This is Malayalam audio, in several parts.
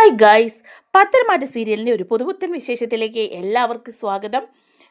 ഹായ് ഗൈസ് പത്തരമാറ്റ സീരിയലിന്റെ ഒരു പുതുപുത്തൻ വിശേഷത്തിലേക്ക് എല്ലാവർക്കും സ്വാഗതം.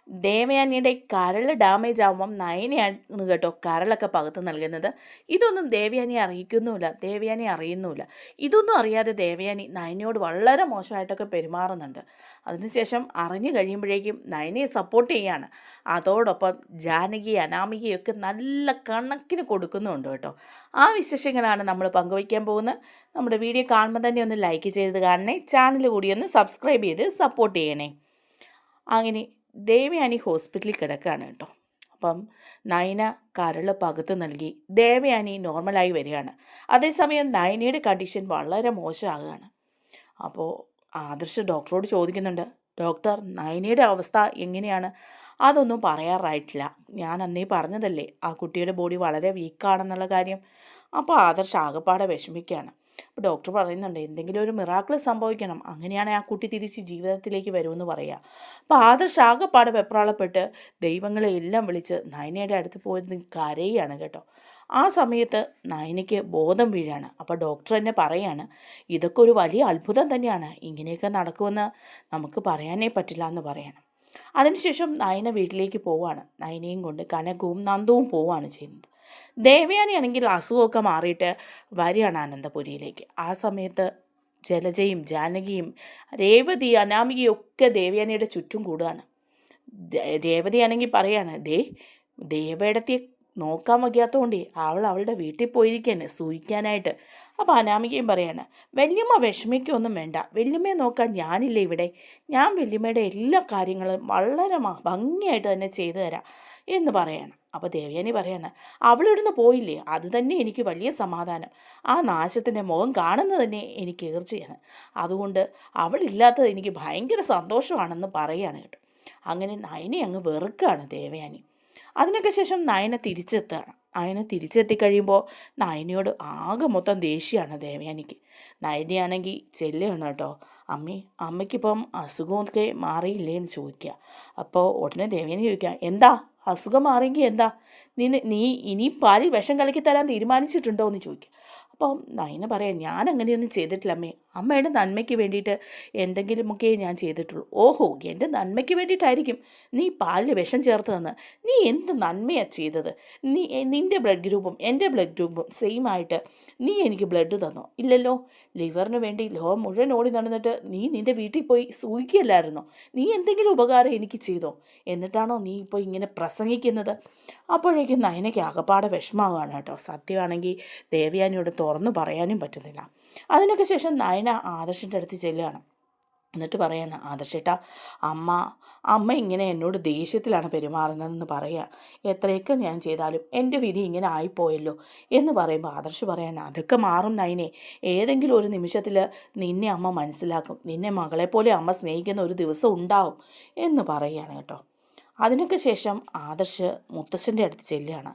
ദേവയാനിയുടെ കരൾ ഡാമേജ് ആകുമ്പം നയനയാണ് കേട്ടോ കരളൊക്കെ പകുത്ത് നൽകുന്നത്. ഇതൊന്നും ദേവയാനി അറിയിക്കുന്നുമില്ല. ദേവയാനി അറിയുന്നുമില്ല. ഇതൊന്നും അറിയാതെ ദേവയാനി നയനയോട് വളരെ മോശമായിട്ടൊക്കെ പെരുമാറുന്നുണ്ട്. അതിനുശേഷം അറിഞ്ഞു കഴിയുമ്പോഴേക്കും നയനയെ സപ്പോർട്ട് ചെയ്യാണ്. അതോടൊപ്പം ജാനകി അനാമികയൊക്കെ നല്ല കണക്കിന് കൊടുക്കുന്നുണ്ട് കേട്ടോ. ആ വിശേഷങ്ങളാണ് നമ്മൾ പങ്കുവയ്ക്കാൻ പോകുന്നത്. നമ്മുടെ വീഡിയോ കാണുമ്പോൾ തന്നെ ഒന്ന് ലൈക്ക് ചെയ്ത് കാണണേ. ചാനൽ കൂടി ഒന്ന് സബ്സ്ക്രൈബ് ചെയ്ത് സപ്പോർട്ട് ചെയ്യണേ. അങ്ങനെ ദേവയാനി ഹോസ്പിറ്റലിൽ കിടക്കുകയാണ് കേട്ടോ. അപ്പം നയന കരൾ പകുത്ത് നൽകി ദേവയാനി നോർമലായി വരികയാണ്. അതേസമയം നയനയുടെ കണ്ടീഷൻ വളരെ മോശമാകുകയാണ്. അപ്പോൾ ആദർശ് ഡോക്ടറോട് ചോദിക്കുന്നുണ്ട് ഡോക്ടർ നയനയുടെ അവസ്ഥ എങ്ങനെയാണ്? അതൊന്നും പറയാറായിട്ടില്ല. ഞാൻ അന്നേ പറഞ്ഞതല്ലേ ആ കുട്ടിയുടെ ബോഡി വളരെ വീക്കാണെന്നുള്ള കാര്യം. അപ്പോൾ ആദർശ് ആകപ്പാടെ വിഷമിക്കുകയാണ്. അപ്പോൾ ഡോക്ടർ പറയുന്നുണ്ട് എന്തെങ്കിലും ഒരു മിറാക്കിൾ സംഭവിക്കണം. അങ്ങനെയാണെങ്കിൽ ആ കുട്ടി തിരിച്ച് ജീവിതത്തിലേക്ക് വരുമെന്ന് പറയുക അപ്പോൾ ആദർശ് ആകെപ്പാട് വെപ്രാളപ്പെട്ട് ദൈവങ്ങളെ എല്ലാം വിളിച്ച് നയനയുടെ അടുത്ത് പോയത് കരയാണ് കേട്ടോ. ആ സമയത്ത് നയനയ്ക്ക് ബോധം വീഴാണ്. അപ്പോൾ ഡോക്ടർ തന്നെ പറയാണ് ഇതൊക്കെ ഒരു വലിയ അത്ഭുതം തന്നെയാണ്. ഇങ്ങനെയൊക്കെ നടക്കുമെന്ന് നമുക്ക് പറയാനേ പറ്റില്ല എന്ന് പറയണം. അതിനുശേഷം നയന വീട്ടിലേക്ക് പോവാണ്. നയനയും കൊണ്ട് കനകവും നന്ദവും പോവാണ് ചെയ്യുന്നത്. ദേവയാനി ആണെങ്കിൽ അസുഖമൊക്കെ മാറിയിട്ട് വരികയാണ് അനന്തപുരിയിലേക്ക്. ആ സമയത്ത് ജലജയും ജാനകിയും രേവതി അനാമികയും ഒക്കെ ദേവയാനിയുടെ ചുറ്റും കൂടുകയാണ്. രേവതി രേവതിയാണെങ്കിൽ പറയാണ് ദേ ദേവയുടെ നോക്കാൻ വയ്യാത്തതുകൊണ്ട് അവൾ അവളുടെ വീട്ടിൽ പോയിരിക്കുകയാണ് സൂഹിക്കാനായിട്ട് അപ്പോൾ അനാമികയും പറയാണ് വല്യമ്മ വിഷമിക്കൊന്നും വേണ്ട. വല്യമ്മയെ നോക്കാൻ ഞാനില്ല ഇവിടെ? ഞാൻ വല്യമ്മയുടെ എല്ലാ കാര്യങ്ങളും വളരെ ഭംഗിയായിട്ട് തന്നെ ചെയ്തു തരാം എന്ന് പറയാണ്. അപ്പോൾ ദേവയാനി പറയാണ് അവളിവിടുന്ന് പോയില്ലേ? അത് തന്നെ എനിക്ക് വലിയ സമാധാനം. ആ നാശത്തിന്റെ മുഖം കാണുന്നത് തന്നെ എനിക്ക് ഏർച്ചയാണ് അതുകൊണ്ട് അവളില്ലാത്തത് എനിക്ക് ഭയങ്കര സന്തോഷമാണെന്ന് പറയുകയാണ് കേട്ടോ. അങ്ങനെ നയനെ അങ്ങ് വെറുക്കുകയാണ് ദേവയാനി. അതിനൊക്കെ ശേഷം നയന തിരിച്ചെത്തുകയാണ്. നയന തിരിച്ചെത്തി കഴിയുമ്പോൾ നയനയോട് ആകെ മൊത്തം ദേഷ്യമാണ് ദേവയാനിക്ക്. നയനയാണെങ്കിൽ ചെല്ലുകയാണ് കേട്ടോ. അമ്മി അമ്മയ്ക്കിപ്പം അസുഖമൊക്കെ മാറിയില്ലേ എന്ന് ചോദിക്കുക അപ്പോൾ ഉടനെ ദേവയാനി ചോദിക്കുക എന്താ? അസുഖം മാറിയെങ്കിൽ എന്താ? നിന്നെ നീ ഇനിയും പാലിൽ വിഷം കലക്കി തരാൻ തീരുമാനിച്ചിട്ടുണ്ടോ? എന്ന് ചോദിക്കുക അപ്പം നയന പറയാം ഞാൻ അങ്ങനെയൊന്നും ചെയ്തിട്ടില്ല അമ്മേ. അമ്മയുടെ നന്മയ്ക്ക് വേണ്ടിയിട്ട് എന്തെങ്കിലുമൊക്കെ ഞാൻ ചെയ്തിട്ടുള്ളൂ. ഓഹോ എന്റെ നന്മയ്ക്ക് വേണ്ടിയിട്ടായിരിക്കും നീ പാലിൽ വിഷം ചേർത്ത് തന്ന് നീ എന്ത് നന്മയാണ് ചെയ്തത്? നീ നിന്റെ ബ്ലഡ് ഗ്രൂപ്പും എന്റെ ബ്ലഡ് ഗ്രൂപ്പും സെയിം ആയിട്ട് നീ എനിക്ക് ബ്ലഡ് തന്നോ? ഇല്ലല്ലോ. ലിവറിന് വേണ്ടി ലോകം മുഴുവൻ ഓടി നടന്നിട്ട് നീ നിന്റെ വീട്ടിൽ പോയി സൂക്ഷിക്കല്ലായിരുന്നോ നീ എന്തെങ്കിലും ഉപകാരം എനിക്ക് ചെയ്തോ? എന്നിട്ടാണോ നീ ഇപ്പോൾ ഇങ്ങനെ പ്രസംഗിക്കുന്നത്? അപ്പോഴേക്കും നയനയ്ക്ക് ആകപ്പാടെ വിഷമാവുകയാണ് കേട്ടോ. സത്യമാണെങ്കിൽ ദേവയാനിയോട് തുറന്നു പറയാനും പറ്റുന്നില്ല. അതിനൊക്കെ ശേഷം നയന ആദർശിന്റെ അടുത്ത് ചെല്ലുകയാണ്. എന്നിട്ട് പറയാണ് ആദർശേട്ടാ അമ്മ അമ്മ ഇങ്ങനെ എന്നോട് ദേഷ്യത്തിലാണ് പെരുമാറുന്നതെന്ന് പറയുക. എത്രയൊക്കെ ഞാൻ ചെയ്താലും എന്റെ വിധി ഇങ്ങനെ ആയിപ്പോയല്ലോ എന്ന് പറയുമ്പോൾ ആദർശ് പറയാണ് അതൊക്കെ മാറും നൈനെ ഏതെങ്കിലും ഒരു നിമിഷത്തിൽ നിന്നെ അമ്മ മനസ്സിലാക്കും. നിന്നെ മകളെപ്പോലെ അമ്മ സ്നേഹിക്കുന്ന ഒരു ദിവസം ഉണ്ടാവും എന്ന് പറയുകയാണ് കേട്ടോ. അതിനൊക്കെ ശേഷം ആദർശ് മുത്തശ്ശന്റെ അടുത്ത് ചെല്ലുകയാണ്.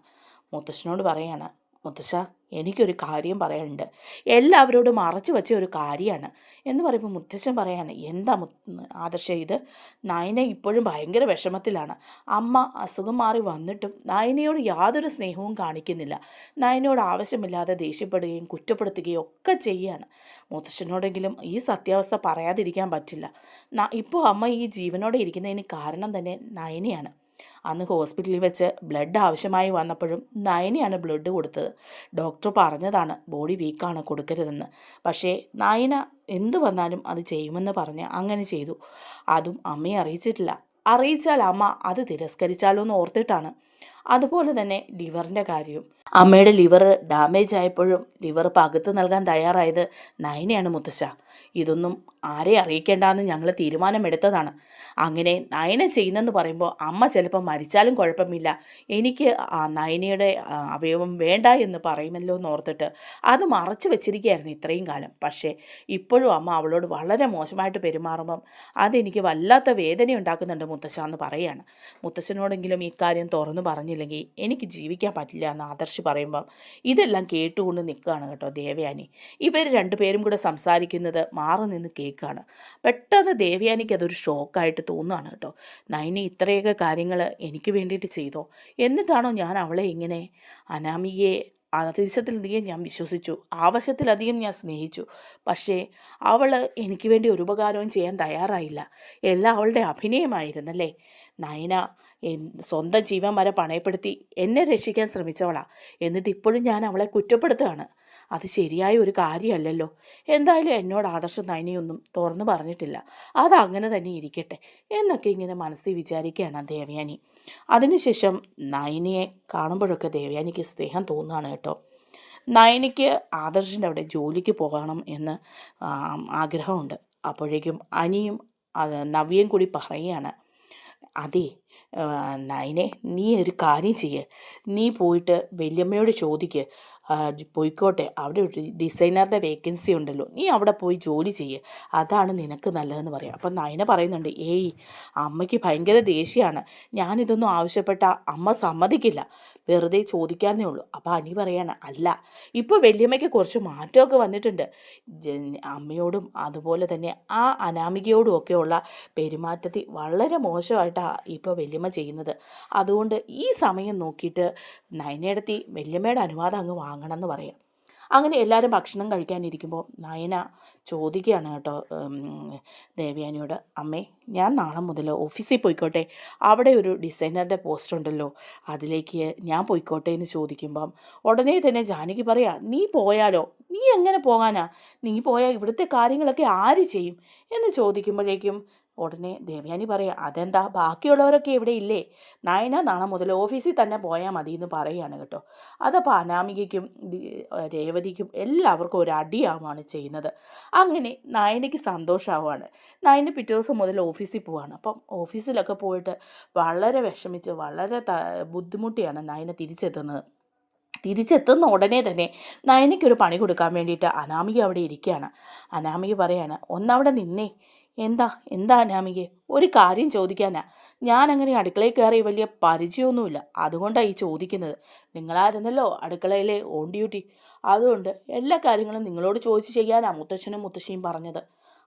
മുത്തശ്ശനോട് പറയാണ് മുത്തശ്ശ എനിക്കൊരു കാര്യം പറയാനുണ്ട്. എല്ലാവരോടും മറച്ചു വെച്ച ഒരു കാര്യമാണ്. എന്ന് പറയുമ്പോൾ മുത്തശ്ശൻ പറയാണ് എന്താ മുത്ത് ആദർശ ഇത്? നയന ഇപ്പോഴും ഭയങ്കര വിഷമത്തിലാണ്. അമ്മ അസുഖം മാറി വന്നിട്ടും നയനയോട് യാതൊരു സ്നേഹവും കാണിക്കുന്നില്ല. നയനയോട് ആവശ്യമില്ലാതെ ദേഷ്യപ്പെടുകയും കുറ്റപ്പെടുത്തുകയും ഒക്കെ ചെയ്യാണ്. മുത്തശ്ശനോടെങ്കിലും ഈ സത്യാവസ്ഥ പറയാതിരിക്കാൻ പറ്റില്ല. ഇപ്പോൾ അമ്മ ഈ ജീവനോടെ ഇരിക്കുന്നതിന് കാരണം തന്നെ നയനയാണ്. അന്ന് ഹോസ്പിറ്റലിൽ വെച്ച് ബ്ലഡ് ആവശ്യമായി വന്നപ്പോഴും നയനയാണ് ബ്ലഡ് കൊടുത്തത്. ഡോക്ടർ പറഞ്ഞതാണ് ബോഡി വീക്കാണ് കൊടുക്കരുതെന്ന്. പക്ഷേ നയന എന്ത് വന്നാലും അത് ചെയ്യുമെന്ന് പറഞ്ഞ് അങ്ങനെ ചെയ്തു. അതും അമ്മയെ അറിയിച്ചിട്ടില്ല. അറിയിച്ചാൽ അമ്മ അത് തിരസ്കരിച്ചാലോ എന്ന് ഓർത്തിട്ടാണ്. അതുപോലെ തന്നെ ലിവറിന്റെ കാര്യവും. അമ്മയുടെ ലിവർ ഡാമേജ് ആയപ്പോഴും ലിവർ പകുത്ത് നൽകാൻ തയ്യാറായത് നയനയാണ് മുത്തശ്ശ. ഇതൊന്നും ആരെ അറിയിക്കേണ്ടെന്ന് ഞങ്ങൾ തീരുമാനമെടുത്തതാണ്. അങ്ങനെ നയന ചെയ്യുന്നെന്ന് പറയുമ്പോൾ അമ്മ ചിലപ്പോൾ മരിച്ചാലും കുഴപ്പമില്ല. എനിക്ക് ആ നയനയുടെ അവയവം വേണ്ട എന്ന് പറയുമല്ലോ എന്ന് ഓർത്തിട്ട് അത് മറച്ചു വെച്ചിരിക്കുകയായിരുന്നു ഇത്രയും കാലം. പക്ഷേ ഇപ്പോഴും അമ്മ അവളോട് വളരെ മോശമായിട്ട് പെരുമാറുമ്പം അതെനിക്ക് വല്ലാത്ത വേദന ഉണ്ടാക്കുന്നുണ്ട് മുത്തശ്ശ എന്ന് പറയാണ്. മുത്തശ്ശനോടെങ്കിലും ഇക്കാര്യം തുറന്നു പറഞ്ഞില്ലെങ്കിൽ എനിക്ക് ജീവിക്കാൻ പറ്റില്ല എന്ന് ആദർശി പറയുമ്പം ഇതെല്ലാം കേട്ടുകൊണ്ട് നിൽക്കുകയാണ് കേട്ടോ ദേവയാനി. ഇവർ രണ്ടുപേരും കൂടെ സംസാരിക്കുന്നത് മാറി നിന്ന് കേൾക്കുകയാണ്. പെട്ടെന്ന് ദേവയാനിക്ക് അതൊരു ഷോക്കായിട്ട് തോന്നുകയാണ് കേട്ടോ. നൈനി ഇത്രയൊക്കെ കാര്യങ്ങൾ എനിക്ക് വേണ്ടിയിട്ട് ചെയ്തോ? എന്നിട്ടാണോ ഞാൻ അവളെ ഇങ്ങനെ അനാമികയെ അതിശത്തിലധികം ഞാൻ വിശ്വസിച്ചു. ആവശ്യത്തിലധികം ഞാൻ സ്നേഹിച്ചു. പക്ഷേ അവൾ എനിക്ക് വേണ്ടി ഒരു ഉപകാരവും ചെയ്യാൻ തയ്യാറായില്ല. എല്ലാം അവളുടെ അഭിനയമായിരുന്നല്ലേ? നയന സ്വന്തം ജീവൻ വരെ പണയപ്പെടുത്തി എന്നെ രക്ഷിക്കാൻ ശ്രമിച്ചവളാ. എന്നിട്ട് ഇപ്പോഴും ഞാൻ അവളെ കുറ്റപ്പെടുത്തുകയാണ്. അത് ശരിയായ ഒരു കാര്യമല്ലല്ലോ. എന്തായാലും എന്നോട് ആദർശം നയനിയൊന്നും തുറന്നു പറഞ്ഞിട്ടില്ല. അത് അങ്ങനെ തന്നെ ഇരിക്കട്ടെ എന്നൊക്കെ ഇങ്ങനെ മനസ്സിൽ വിചാരിക്കുകയാണ് ദേവയാനി. അതിനുശേഷം നയനിയെ കാണുമ്പോഴൊക്കെ ദേവയാനിക്ക് സ്നേഹം തോന്നുകയാണ് കേട്ടോ. നയനിക്ക് ആദർശിന്റെ അവിടെ ജോലിക്ക് പോകണം എന്ന് ആഗ്രഹമുണ്ട്. അപ്പോഴേക്കും അനിയും നവ്യയും കൂടി പറയുകയാണ് അതെ നയനെ നീ ഒരു കാര്യം ചെയ്യ്. നീ പോയിട്ട് വല്യമ്മയോട് ചോദിക്ക്. പോയിക്കോട്ടെ. അവിടെ ഒരു ഡിസൈനറുടെ വേക്കൻസി ഉണ്ടല്ലോ. നീ അവിടെ പോയി ജോലി ചെയ്യേ. അതാണ് നിനക്ക് നല്ലതെന്ന് പറയാം. അപ്പം നയന പറയുന്നുണ്ട് ഏയ് അമ്മയ്ക്ക് ഭയങ്കര ദേഷ്യമാണ് ഞാനിതൊന്നും ആവശ്യപ്പെട്ട അമ്മ സമ്മതിക്കില്ല. വെറുതെ ചോദിക്കാന്നേ ഉള്ളൂ. അപ്പോൾ അനി പറയാണ് അല്ല ഇപ്പോൾ വല്യമ്മയ്ക്ക് കുറച്ച് മാറ്റമൊക്കെ വന്നിട്ടുണ്ട്. അമ്മയോടും അതുപോലെ തന്നെ ആ അനാമികയോടും ഒക്കെയുള്ള പെരുമാറ്റത്തിൽ വളരെ മോശമായിട്ടാണ് ഇപ്പോൾ വല്യമ്മ ചെയ്യുന്നത്. അതുകൊണ്ട് ഈ സമയം നോക്കിയിട്ട് നയനയിടത്തി വല്യമ്മയുടെ അനുവാദം അങ്ങ് വാങ്ങണം എന്ന് പറയാം. അങ്ങനെ എല്ലാവരും ഭക്ഷണം കഴിക്കാനിരിക്കുമ്പോൾ നയന ചോദിക്കുകയാണ് കേട്ടോ ദേവ്യാനിയോട് അമ്മേ ഞാൻ നാളെ മുതൽ ഓഫീസിൽ പോയിക്കോട്ടെ. അവിടെ ഒരു ഡിസൈനറുടെ പോസ്റ്റ് ഉണ്ടല്ലോ അതിലേക്ക് ഞാൻ പോയിക്കോട്ടെ എന്ന് ചോദിക്കുമ്പം ഉടനെ തന്നെ ജാനകി പറയാ നീ പോയാലോ? നീ എങ്ങനെ പോകാനാ? നീ പോയാൽ ഇവിടുത്തെ കാര്യങ്ങളൊക്കെ ആര് ചെയ്യും? എന്ന് ചോദിക്കുമ്പോഴേക്കും ഉടനെ ദേവയാനി പറയാം അതെന്താ? ബാക്കിയുള്ളവരൊക്കെ ഇവിടെ ഇല്ലേ? നയന നാളെ മുതൽ ഓഫീസിൽ തന്നെ പോയാൽ മതി എന്ന് പറയുകയാണ് കേട്ടോ. അതപ്പോൾ അനാമികയ്ക്കും രേവതിക്കും എല്ലാവർക്കും ഒരു അടിയാവുകയാണ് ചെയ്യുന്നത്. അങ്ങനെ നയനയ്ക്ക് സന്തോഷമാവുകയാണ് നയന പിറ്റേ ദിവസം മുതൽ ഓഫീസിൽ പോവാണ്. അപ്പം ഓഫീസിലൊക്കെ പോയിട്ട് വളരെ വിഷമിച്ച് വളരെ ബുദ്ധിമുട്ടിയാണ് നയന തിരിച്ചെത്തുന്നത്. തിരിച്ചെത്തുന്ന ഉടനെ തന്നെ നയനയ്ക്കൊരു പണി കൊടുക്കാൻ വേണ്ടിയിട്ട് അനാമിക അവിടെ ഇരിക്കുകയാണ്. അനാമിക പറയാണ് ഒന്നവിടെ നിന്നേ. എന്താ? എന്താ അനാമികെ? ഒരു കാര്യം ചോദിക്കാനാ. ഞാൻ അങ്ങനെ അടുക്കളയിൽ കയറി വലിയ പരിചയമൊന്നുമില്ല. അതുകൊണ്ടാണ് ഈ ചോദിക്കുന്നത്. നിങ്ങളായിരുന്നല്ലോ അടുക്കളയിലെ ഓൺ ഡ്യൂട്ടി അതുകൊണ്ട് എല്ലാ കാര്യങ്ങളും നിങ്ങളോട് ചോദിച്ച് ചെയ്യാനാണ് മുത്തശ്ശനും മുത്തശ്ശിയും പറഞ്ഞത്.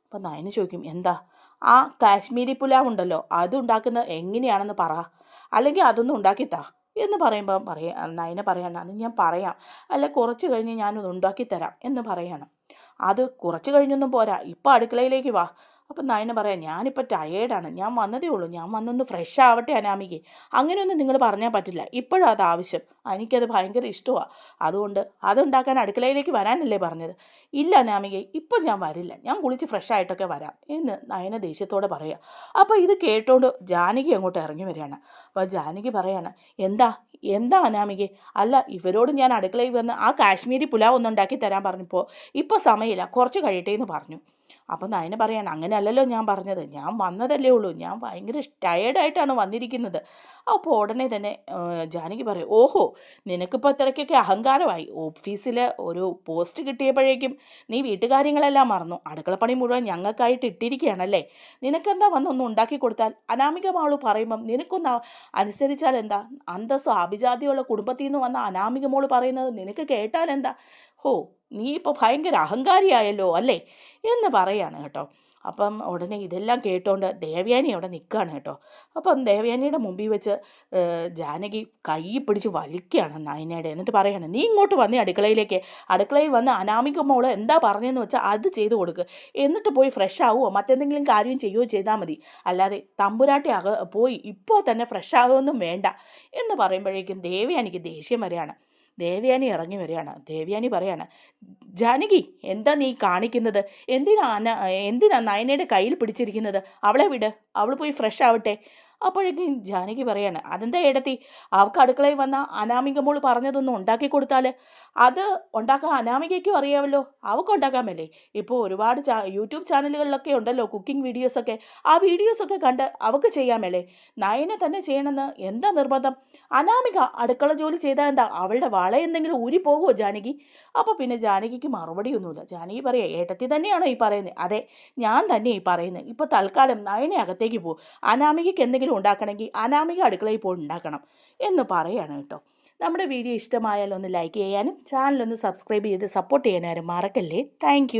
അപ്പം നയന് ചോദിക്കും എന്താ? ആ കാശ്മീരി പുലാവ് ഉണ്ടല്ലോ അത് ഉണ്ടാക്കുന്നത് എങ്ങനെയാണെന്ന് പറ. അല്ലെങ്കിൽ അതൊന്നും ഉണ്ടാക്കിത്താ. എന്ന് പറയുമ്പോൾ പറയാം നയന പറയണം അത് ഞാൻ പറയാം. അല്ല കുറച്ച് കഴിഞ്ഞ് ഞാനത് ഉണ്ടാക്കി തരാം എന്ന് പറയണം. അത് കുറച്ച് കഴിഞ്ഞൊന്നും പോരാ. ഇപ്പം അടുക്കളയിലേക്ക് വാ. അപ്പം നയന പറയാം ഞാനിപ്പോൾ ടയേർഡാണ് ഞാൻ വന്നതേ ഉള്ളൂ. ഞാൻ വന്നൊന്ന് ഫ്രഷ് ആവട്ടെ അനാമികെ. അങ്ങനെയൊന്നും നിങ്ങൾ പറഞ്ഞാൽ പറ്റില്ല. ഇപ്പോഴും അത് ആവശ്യം. എനിക്കത് ഭയങ്കര ഇഷ്ടമാണ് അതുകൊണ്ട് അതുണ്ടാക്കാൻ അടുക്കളയിലേക്ക് വരാനല്ലേ പറഞ്ഞത്. ഇല്ല അനാമികെ ഇപ്പം ഞാൻ വരില്ല. ഞാൻ കുളിച്ച് ഫ്രഷ് ആയിട്ടൊക്കെ വരാം എന്ന് നയന ദേഷ്യത്തോടെ പറയുക അപ്പോൾ ഇത് കേട്ടോണ്ട് ജാനകി അങ്ങോട്ട് ഇറങ്ങി വരികയാണ്. അപ്പോൾ ജാനകി പറയാണ് എന്താ? എന്താ അനാമികെ? അല്ല ഇവരോട് ഞാൻ അടുക്കളയിൽ വന്ന് ആ കാശ്മീരി പുലാവ് ഒന്ന് ഉണ്ടാക്കി തരാൻ പറഞ്ഞപ്പോൾ ഇപ്പോൾ സമയമില്ല. കുറച്ച് കഴിയട്ടെ എന്ന് പറഞ്ഞു. അപ്പം നയന പറയാണ് അങ്ങനെയല്ലല്ലോ ഞാൻ പറഞ്ഞത്. ഞാൻ വന്നതല്ലേ ഉള്ളൂ. ഞാൻ ഭയങ്കര ടയേർഡായിട്ടാണ് വന്നിരിക്കുന്നത്. അപ്പോൾ ഉടനെ തന്നെ ജാനകി പറയും ഓഹോ നിനക്കിപ്പോൾ ഇത്രയ്ക്കൊക്കെ അഹങ്കാരമായി. ഓഫീസിൽ ഒരു പോസ്റ്റ് കിട്ടിയപ്പോഴേക്കും നീ വീട്ടുകാര്യങ്ങളെല്ലാം മറന്നു. അടുക്കളപ്പണി മുഴുവൻ ഞങ്ങൾക്കായിട്ട് ഇട്ടിരിക്കുകയാണല്ലേ? നിനക്കെന്താ വന്നൊന്നും ഉണ്ടാക്കി കൊടുത്താൽ? അനാമിക മോൾ പറയുമ്പം നിനക്കൊന്ന് അനുസരിച്ചാൽ എന്താ? അന്തസ്സോ അഭിജാതിയുള്ള കുടുംബത്തിൽ നിന്ന് വന്ന അനാമിക മോൾ പറയുന്നത് നിനക്ക് കേട്ടാൽ എന്താ ഹോ നീ ഇപ്പോൾ ഭയങ്കര അഹങ്കാരിയായല്ലോ അല്ലേ? എന്ന് പറയാണ് കേട്ടോ. അപ്പം ഉടനെ ഇതെല്ലാം കേട്ടോണ്ട് ദേവയാനി അവിടെ നിൽക്കുകയാണ് കേട്ടോ. അപ്പം ദേവയാനിയുടെ മുമ്പിൽ വെച്ച് ജാനകി കൈ പിടിച്ച് വലിക്കുകയാണ് നയനയുടെ. എന്നിട്ട് പറയുകയാണ് നീ ഇങ്ങോട്ട് വന്നേ അടുക്കളയിലേക്ക്. അടുക്കളയിൽ വന്ന് അനാമിക മോൾ എന്താ പറഞ്ഞതെന്ന് വെച്ചാൽ അത് ചെയ്തു കൊടുക്കുക എന്നിട്ട് പോയി ഫ്രഷ് ആവുമോ മറ്റെന്തെങ്കിലും കാര്യം ചെയ്യുമോ ചെയ്താൽ മതി. അല്ലാതെ തമ്പുരാട്ടി അക പോയി ഇപ്പോൾ തന്നെ ഫ്രഷ് ആകുമെന്നും വേണ്ട. എന്ന് പറയുമ്പോഴേക്കും ദേവയാനിക്ക് ദേഷ്യം വരികയാണ്. ദേവയാനി ഇറങ്ങി വരികയാണ്. ദേവയാനി പറയാണ് ജാനകി എന്താ നീ കാണിക്കുന്നത്? എന്തിനാ എന്തിനാ നയനയുടെ കയ്യിൽ പിടിച്ചിരിക്കുന്നത്? അവളെ വിട് അവൾ പോയി ഫ്രഷ് ആവട്ടെ. അപ്പോഴേക്കും ജാനകി പറയാണ് അതെന്താ ഇടത്തി അവൾക്ക് അടുക്കളയിൽ വന്ന അനാമിക മോൾ പറഞ്ഞതൊന്നും ഉണ്ടാക്കി കൊടുത്താൽ അത് ഉണ്ടാക്കാൻ അനാമികയ്ക്കും അറിയാമല്ലോ. അവൾക്ക് ഉണ്ടാക്കാമല്ലേ? ഇപ്പോൾ ഒരുപാട് ചാ യൂട്യൂബ് ചാനലുകളിലൊക്കെ ഉണ്ടല്ലോ കുക്കിംഗ് വീഡിയോസൊക്കെ. ആ വീഡിയോസൊക്കെ കണ്ട് അവൾക്ക് ചെയ്യാമല്ലേ? നയനെ തന്നെ ചെയ്യണമെന്ന് എന്താ നിർബന്ധം? അനാമിക അടുക്കള ജോലി ചെയ്താൽ എന്താ? അവളുടെ വള എന്തെങ്കിലും ഊരി പോകുമോ ജാനകി? അപ്പോൾ പിന്നെ ജാനകിക്ക് മറുപടിയൊന്നുമില്ല ജാനകി പറയാം ഏട്ടത്തി തന്നെയാണോ ഈ പറയുന്നത് അതെ ഞാൻ തന്നെ ഈ പറയുന്നത് ഇപ്പോൾ തൽക്കാലം നയനെ അകത്തേക്ക് പോകും അനാമികയ്ക്ക് എന്തെങ്കിലും ഉണ്ടാക്കണമെങ്കിൽ അനാമിക അടുക്കളയിൽ പോയി ഉണ്ടാക്കണം എന്ന് പറയാണ് കേട്ടോ. നമ്മുടെ വീഡിയോ ഇഷ്ടമായാൽ ഒന്ന് ലൈക്ക് ചെയ്യാനും ചാനലൊന്ന് സബ്സ്ക്രൈബ് ചെയ്ത് സപ്പോർട്ട് ചെയ്യാനും മറക്കല്ലേ? താങ്ക്